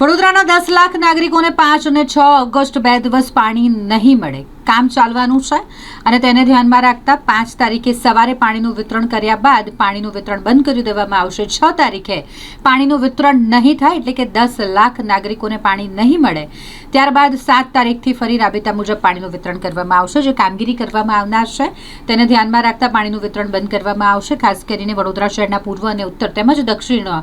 વડોદરાના દસ લાખ નાગરિકોને પાંચ અને છ ઓગસ્ટ બે દિવસ પાણી નહીં મળે. કામ ચાલવાનું છે અને તેને ધ્યાનમાં રાખતા પાંચ તારીખે સવારે પાણીનું વિતરણ કર્યા બાદ પાણીનું વિતરણ બંધ કરી દેવામાં આવશે. છ તારીખે પાણીનું વિતરણ નહીં થાય એટલે કે દસ લાખ નાગરિકોને પાણી નહીં મળે. ત્યારબાદ સાત તારીખથી ફરી રાબેતા મુજબ પાણીનું વિતરણ કરવામાં આવશે. જે કામગીરી કરવામાં આવનાર છે તેને ધ્યાનમાં રાખતા પાણીનું વિતરણ બંધ કરવામાં આવશે. ખાસ કરીને વડોદરા શહેરના પૂર્વ અને ઉત્તર તેમજ દક્ષિણ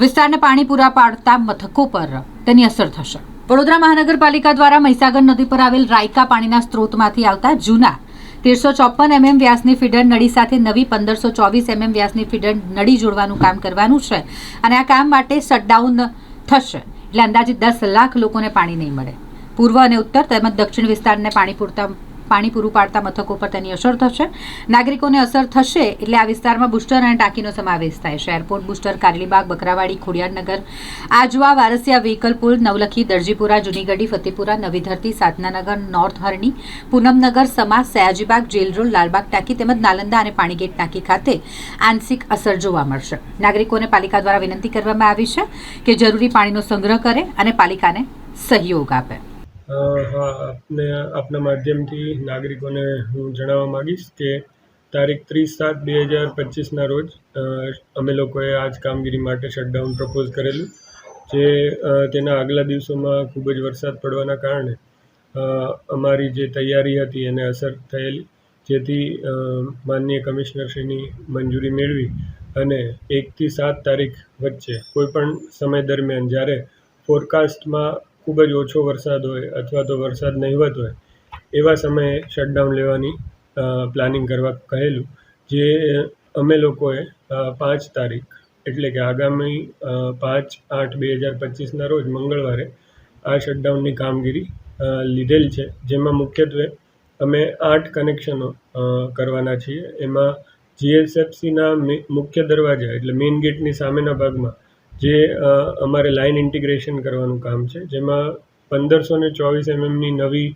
વિસ્તારને પાણી પૂરા પાડતા મથકો પર તેની અસર થશે. વડોદરા મહાનગરપાલિકા દ્વારા મહીસાગર નદી પર આવેલ રાયકા પાણીના સ્ત્રોતમાંથી આવતા જૂના તેરસો ચોપન એમએમ વ્યાસની ફીડર નળી સાથે નવી પંદરસો ચોવીસ એમએમ વ્યાસની ફીડર નળી જોડવાનું કામ કરવાનું છે અને આ કામ માટે શટડાઉન થશે. એટલે અંદાજિત દસ લાખ લોકોને પાણી નહીં મળે. પૂર્વ અને ઉત્તર તેમજ દક્ષિણ વિસ્તારને પાણી પૂરતા પાણી પૂરું પાડતા મથકો પર તેની અસર થશે. નાગરિકોને અસર થશે એટલે આ વિસ્તારમાં બુસ્ટર અને ટાંકીનો સમાવેશ થાય છે. Airport booster, Karelibaug, Bakarawadi, Khodiyarnagar, Ajwa, Varasiya vehicle pool, Navlakhi, Darjipura, Junigadhi, Fatepura, Navi Dharti, Sadhnanagar north Harni, Poonamnagar Sama Sayajibaug jail road Lalbaug ટાંકી તેમજ નાલંદા અને પાણીગેટ ટાંકી ખાતે આંશિક અસર જોવા મળશે. નાગરિકોને પાલિકા દ્વારા વિનંતી કરવામાં આવી છે કે જરૂરી પાણીનો સંગ્રહ કરે અને પાલિકાને સહયોગ આપે. આપને, આપના માધ્યમથી નાગરિકોને હું જણાવવા માગીશ કે તારીખ ત્રીસ સાત બે હજાર પચીસના રોજ અમે લોકોએ આ જ કામગીરી માટે શટડાઉન પ્રપોઝ કરેલું, જે તેના આગલા દિવસોમાં ખૂબ જ વરસાદ પડવાના કારણે અમારી જે તૈયારી હતી એને અસર થયેલી, જેથી માનનીય કમિશનરશ્રીની મંજૂરી મેળવી અને એકથી સાત તારીખ વચ્ચે કોઈપણ સમય દરમિયાન જ્યારે ફોરકાસ્ટમાં ખૂબ જ ઓછો વરસાદ હોય અથવા તો વરસાદ નહિવત હોય, એવા સમયે શટડાઉન લેવાની પ્લાનિંગ કરવા કહેલું, જે અમે લોકોએ પાંચ તારીખ, એટલે કે આગામી પાંચ આઠ બે હજાર પચીસના રોજ મંગળવારે આ શટડાઉનની કામગીરી લીધેલ છે. જેમાં મુખ્યત્વે અમે આઠ કનેક્શનો કરવાના છીએ. એમાં જીએસએફસીના મુખ્ય દરવાજા એટલે મેઇન ગેટની સામેના ભાગમાં જે અમારે લાઇન ઇન્ટિગ્રેશન કરવાનું કામ છે, જેમાં પંદરસો ને ચોવીસ એમએમની નવી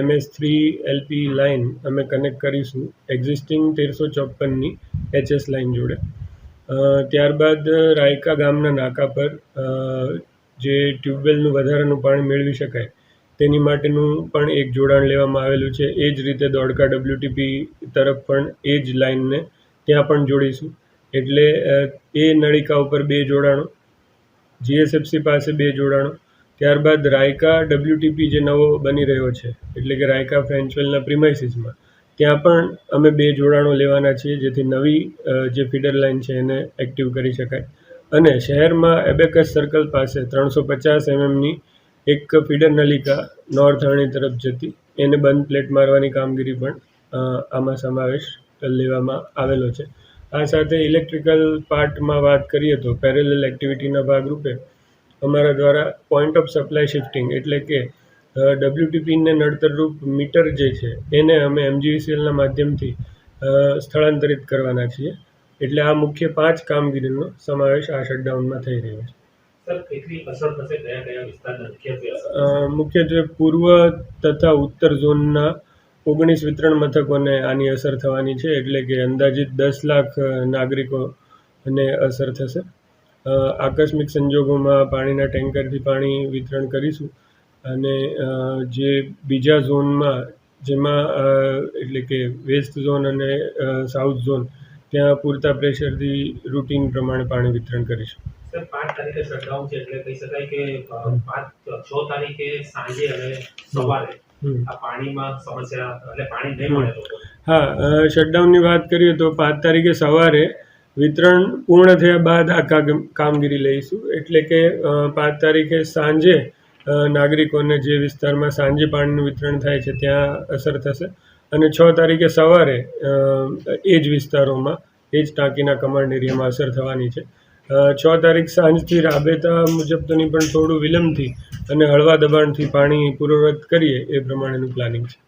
એમએસ થ્રી એલપી લાઇન અમે કનેક્ટ કરીશું, એક્ઝિસ્ટિંગ તેરસો ચોપનની એચએસ લાઇન જોડે. ત્યારબાદ રાયકા ગામના નાકા પર જે ટ્યુબવેલનું વધારાનું પાણી મેળવી શકાય, તેની માટેનું પણ એક જોડાણ લેવામાં આવેલું છે. એ જ રીતે દોડકા ડબલ્યુટીપી તરફ પણ એ જ લાઇનને ત્યાં પણ જોડીશું. એટલે એ નળિકા ઉપર બે જોડાણો, જીએસએફસી પાસે બે જોડાણો, ત્યારબાદ રાયકા ડબલ્યુટીપી જે નવો બની રહ્યો છે, એટલે કે રાયકા ફ્રેન્ચવેલના પ્રિમાઇસીસમાં, ત્યાં પણ અમે બે જોડાણો લેવાના છીએ, જેથી નવી જે ફીડર લાઇન છે એને એક્ટિવ કરી શકાય. અને શહેરમાં એબેકસ સર્કલ પાસે ત્રણસો પચાસ એમએમની એક ફીડર નલિકા નોર્થ હરણી તરફ જતી, એને બંધ પ્લેટ મારવાની કામગીરી પણ આમાં સમાવેશ લેવામાં આવેલો છે. આ સાથે ઇલેક્ટ્રિકલ પાર્ટમાં વાત કરીએ તો પેરેલલ એક્ટિવિટીના ભાગરૂપે અમારા દ્વારા પોઈન્ટ ઓફ સપ્લાય શિફ્ટિંગ એટલે કે ડબલ્યુટીપીને નડતરરૂપ મીટર જે છે એને અમે એમજીવીસીએલના માધ્યમથી સ્થળાંતરિત કરવાના છીએ. એટલે આ મુખ્ય પાંચ કામગીરીનો સમાવેશ આ શટડાઉનમાં થઈ રહ્યો છે. મુખ્યત્વે પૂર્વ તથા ઉત્તર ઝોનના ઓગણીસ વિતરણ મથકોને આની અસર થવાની છે એટલે કે અંદાજિત દસ લાખ નાગરિકોને અસર થશે આકસ્મિક સંજોગોમાં પાણીના ટેન્કરથી પાણી વિતરણ કરીશું અને જે બીજા ઝોનમાં જેમાં એટલે કે વેસ્ટ ઝોન અને સાઉથ ઝોન, ત્યાં પૂરતા પ્રેશરથી રૂટીન પ્રમાણે પાણી વિતરણ કરીશું તારીખે સાંજે અને સવારે. આ પાણીમાં સમસ્યા એટલે પાણી નહીં મળે હા શટડાઉનની વાત કરીએ તો પાંચ તારીખે સવારે વિતરણ પૂર્ણ થયા બાદ આ કામગીરી લઈશું. એટલે કે પાંચ તારીખે સાંજે નાગરિકોને જે વિસ્તારમાં સાંજે પાણીનું વિતરણ થાય છે ત્યાં અસર થશે. અને છ તારીખે સવારે એ જ વિસ્તારોમાં એ જ ટાંકીના કમાન્ડ એરિયામાં અસર થવાની છે. છ તારીખ સાંજથી રાબેતા મુજબ નહીં પણ થોડું વિલંબથી અને હળવા દબાણથી પાણી પૂર્વવત કરીએ એ પ્રમાણેનું પ્લાનિંગ છે.